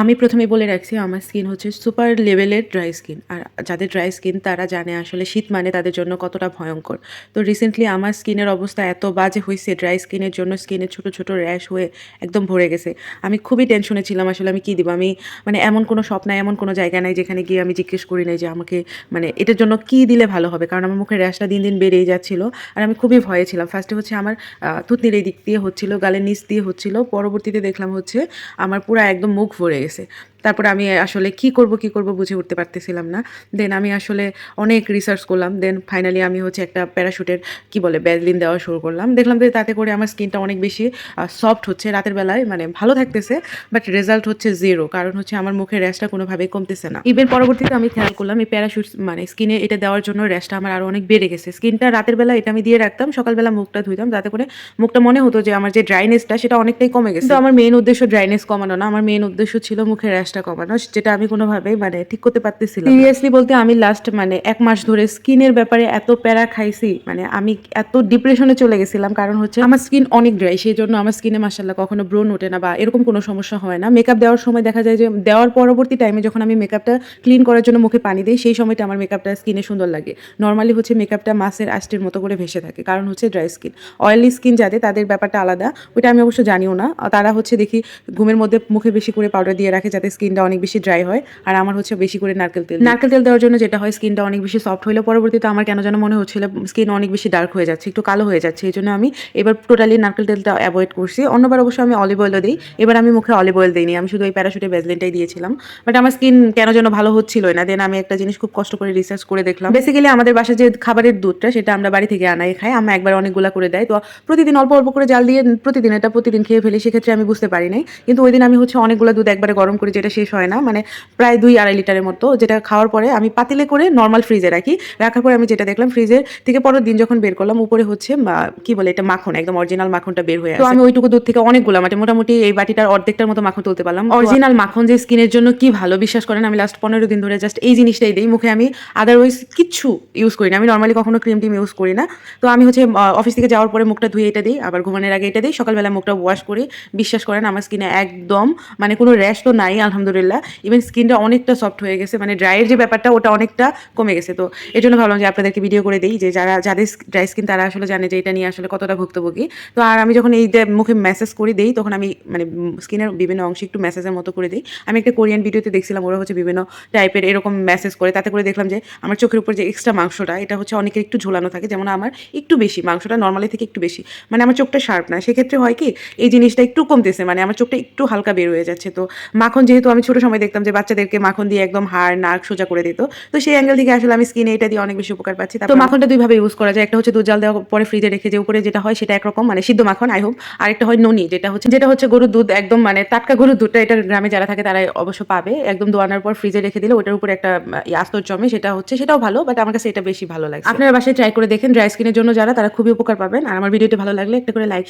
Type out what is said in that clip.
আমি প্রথমে বলে রাখছি, আমার স্কিন হচ্ছে সুপার লেভেলের ড্রাই স্কিন আর যাদের ড্রাই স্কিন তারা জানে আসলে শীত মানে তাদের জন্য কতটা ভয়ঙ্কর। তো রিসেন্টলি আমার স্কিনের অবস্থা এত বাজে হয়েছে ড্রাই স্কিনের জন্য স্কিনের ছোট ছোট র্যাশ হয়ে একদম ভরে গেছে। আমি খুবই টেনশনে ছিলাম, আসলে আমি কী দিব? আমি মানে এমন কোনো স্বপ্ন এমন কোনো জায়গা নাই যেখানে গিয়ে আমি জিজ্ঞেস করি নাই যে আমাকে মানে এটার জন্য কী দিলে ভালো হবে? কারণ আমার মুখের র্যাশটা দিন দিন বেড়েই যাচ্ছিল আর আমি খুবই ভয়ে ছিলাম। ফার্স্টে হচ্ছে আমার থুতনির এই দিক দিয়ে হচ্ছিল, গালের নিচ দিয়ে হচ্ছিল, পরবর্তীতে দেখলাম হচ্ছে আমার পুরো একদম মুখ ভরে গেছে তারপরে আমি আসলে কি করব কি করব বুঝে উঠতে পারতেছিলাম না। দেন আমি আসলে অনেক রিসার্চ করলাম। দেন ফাইনালি আমি হচ্ছে একটা প্যারাশুটের কি বলে ব্যাজলিন দেওয়া শুরু করলাম। দেখলাম যে তাতে করে আমার স্কিনটা অনেক বেশি সফট হচ্ছে। রাতের বেলায় মানে ভালো থাকতেছে বাট রেজাল্ট হচ্ছে জিরো কারণ হচ্ছে আমার মুখের র্যাশটা কোনোভাবেই কমতেছে না। ইভেন পরবর্তীতে আমি খেয়াল করলাম এই প্যারাশুট মানে স্কিনে এটা দেওয়ার জন্য র্যাশটা আমার আরও অনেক বেড়ে গেছে। স্কিনটা রাতের বেলা এটা আমি দিয়ে রাখতাম সকালবেলা মুখটা ধুইতাম যাতে করে মুখটা মনে হতো যে আমার যে ড্রাইনেসটা সেটা অনেকটাই কমে গেছে। তো আমার মেন উদ্দেশ্য ড্রাইনেস কমানো না। আমার মেন উদ্দেশ্য ছিল মুখের র্যাশটা কমানো, যেটা আমি কোনোভাবেই মানে ঠিক করতে পারতেছিলাম সিরিয়াসলি বলতে আমি লাস্ট মানে এক মাস ধরে স্কিনের ব্যাপারে এত প্যারা খাইছি মানে আমি এত ডিপ্রেশনে চলে গেছিলাম। কারণ হচ্ছে আমার স্কিন অনেক ড্রাই সেই জন্য আমার স্কিনে মাসাল্লাহ কখনো ব্রণ ওঠে না বা এরকম কোনো সমস্যা হয় না। মেকআপ দেওয়ার সময় দেখা যায় যে, দেওয়ার পরবর্তী টাইমে যখন আমি মেকআপটা ক্লিন করার জন্য মুখে পানি দিই, সেই সময়টা আমার মেকআপটা স্কিনে সুন্দর লাগে। নর্মালি হচ্ছে মেকআপটা মাছের আষ্টের মতো করে ভেসে থাকে, কারণ হচ্ছে ড্রাই স্কিন অয়েলি স্কিন যাদের, তাদের ব্যাপারটা আলাদা, ওইটা আমি অবশ্য জানিও না। তারা হচ্ছে দেখি ঘুমের মধ্যে মুখে বেশি করে পাউডার দিয়ে রাখে যাতে স্কিনটা অনেক বেশি ড্রাই হয়, আর আমার হচ্ছে বেশি করে নারকেল তেল নারকেল তেল দেওয়ার জন্য যেটা হয়, স্কিনটা অনেক বেশি সফট হইলে পরবর্তীতে আমার কেন যেন মনে হচ্ছিল স্কিন অনেক বেশি ডার্ক হয়ে যাচ্ছে, একটু কালো হয়ে যাচ্ছে, এই জন্য আমি এবার টোটালি নারকেল তেলটা অ্যাভয়েড করছি। অন্যবার অবশ্য আমি অলিভ অয়েলও দিই, এবার আমি মুখে অলিভ অয়েল দিইনি, আমি শুধু ওই প্যারাশুটে ব্যাজলিনটাই দিয়েছিলাম। বাট আমার স্কিন কেন যেন ভালো হচ্ছিল না দেন আমি একটা জিনিস খুব কষ্ট করে রিসার্চ করে দেখলাম। বেসিক্যালি আমাদের বাসায় যে খাবারের দুধটা, সেটা আমরা বাড়ি থেকে আনাই খাই আমরা একবার অনেকগুলা করে দেয়। তো প্রতিদিন অল্প অল্প করে জাল দিয়ে প্রতিদিন এটা প্রতিদিন খেয়ে ফেলি, সেক্ষেত্রে আমি বুঝতে পারি নাই। কিন্তু ওই দিন আমি হচ্ছে অনেকগুলো দুধ একবারে গরম করে, যেটা শেষ হয় না মানে প্রায় দুই আড়াই লিটারের মতো যেটা খাওয়ার পরে আমি পাতিলে করে নর্মাল ফ্রিজে রাখি। রাখার পরে আমি যেটা দেখলাম ফ্রিজের থেকে পরের দিন যখন বের করলাম উপরে হচ্ছে কি বলে এটা মাখন একদম অরিজিনাল মাখনটা বের হয়ে তো আমি ওইটুকু দুধ থেকে অনেকগুলো মানে মোটামুটি এই বাটিটার অর্ধেকটার মতো মাখন তুলতে পারলাম। অরিজিনাল মাখন যে স্কিনের জন্য কি ভালো বিশ্বাস করেন আমি লাস্ট পনেরো দিন ধরে জাস্ট এই জিনিসটাই দিই মুখে আমি আদারওয়াইজ কিচ্ছু ইউজ করি না। আমি নর্মালি কখনো ক্রিম টিম ইউজ করি না। তো আমি হচ্ছে অফিস থেকে যাওয়ার পরে মুখটা ধুয়ে এটা দিই আবার ঘুমানোর আগে এটা দিই সকালবেলা মুখটা ওয়াশ করি। বিশ্বাস করেন আমার স্কিনে একদম মানে কোনো র্যাশ তো নাই আলহামদুলিল্লাহ। ইভেন স্কিনটা অনেকটা সফট হয়ে গেছে মানে ড্রাইয়ের যে ব্যাপারটা, ওটা অনেকটা কমে গেছে। তো এই জন্য ভাবলাম যে আপনাদেরকে ভিডিও করে দিই যে যারা, যাদের ড্রাই স্কিন তারা আসলে জানে যে এটা নিয়ে আসলে কতটা ভুক্তভোগী। তো আর আমি যখন এই মুখে মেসেজ করে দিই, তখন আমি মানে স্কিনের বিভিন্ন অংশে একটু মেসেজের মতো করে দিই। আমি একটা কোরিয়ান ভিডিওতে দেখছিলাম, ওরা হচ্ছে বিভিন্ন টাইপের এরকম মেসেজ করে। তাতে করে দেখলাম যে আমার চোখের উপর যে এক্সট্রা মাংসটা, এটা হচ্ছে অনেকের একটু ঝোলানো থাকে, যেমন আমার একটু বেশি, মাংসটা নর্মালি থেকে একটু বেশি। মানে আমার চোখটা শার্প না। সেক্ষেত্রে হয় কি, এই জিনিসটা একটু কমতেছে মানে আমার চোখটা একটু হালকা বের হয়ে যাচ্ছে। তো মাখন যেহেতু আমি ছোট সময় দেখতাম যে বাচ্চাদেরকে মাখন দিয়ে একদম হাড় নাক সোজা করে দিত। তো সেই অ্যাঙ্গেল থেকে আসলে আমি স্কিনে এটা দিয়ে অনেক বেশি উপকার পাচ্ছি। তো মাখনটা দুইভাবে ইউজ করা যায়। একটা হচ্ছে দুধ জাল দেওয়ার পরে ফ্রিজে রেখে যে উপরে যেটা হয় সেটা একরকম মানে সিদ্ধ মাখন আই হোপ আর একটা হয় ননি যেটা হচ্ছে যেটা হচ্ছে গরুর দুধ একদম মানে টাটকা গরুর দুধটা এটা গ্রামে যারা থাকে তারা অবশ্য পাবে। একদম দোয়ানোর পর ফ্রিজে রেখে দিলে ওটার উপরে একটা আস্তর জমে সেটা হচ্ছে সেটাও ভালো বাট আমার কাছে এটা বেশি ভালো লাগে আপনারা বাসায় ট্রাই করে দেখেন ড্রাই স্কিনের জন্য যারা তারা খুবই উপকার পাবেন। আর আমার ভিডিওটি ভালো লাগলে একটা করে লাইক